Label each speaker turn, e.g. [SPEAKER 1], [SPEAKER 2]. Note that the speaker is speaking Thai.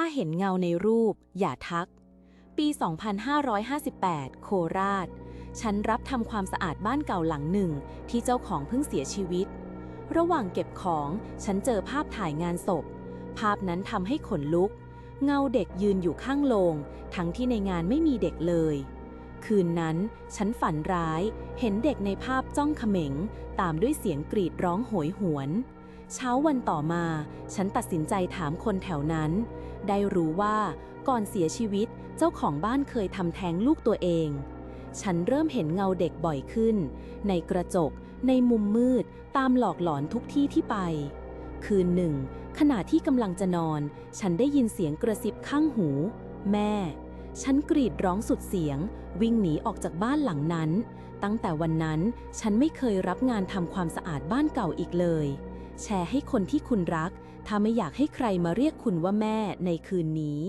[SPEAKER 1] ถ้าเห็นเงาในรูป อย่าทัก ปี 2558 โคราช ฉันรับทำความสะอาดบ้านเก่าหลังหนึ่ง ที่เจ้าของเพิ่งเสียชีวิต ระหว่างเก็บของฉันเจอภาพถ่ายงานศพ ภาพนั้นทำให้ขนลุก เงาเด็กยืนอยู่ข้างโลง ทั้งที่ในงานไม่มีเด็กเลย คืนนั้นฉันฝันร้าย เห็นเด็กในภาพจ้องเขม็ง ตามด้วยเสียงกรีดร้องโหยหวน เช้าวันต่อมา ฉันตัดสินใจถามคนแถวนั้น ได้รู้ว่าก่อนเสียชีวิตเจ้าของบ้านเคยทำแท้งลูกตัวเอง ฉันเริ่มเห็นเงาเด็กบ่อยขึ้น ในกระจก ในมุมมืด ตามหลอกหลอนทุกที่ที่ไป คืนหนึ่ง ขณะที่กำลังจะนอน ฉันได้ยินเสียงกระซิบข้างหู แม่ ฉันกรีดร้องสุดเสียง วิ่งหนีออกจากบ้านหลังนั้น ตั้งแต่วันนั้นฉันไม่เคยรับงานทำความสะอาดบ้านเก่าอีกเลย แชร์ให้คนที่คุณรัก ถ้าไม่อยากให้ใครมาเรียกคุณว่าแม่ในคืนนี้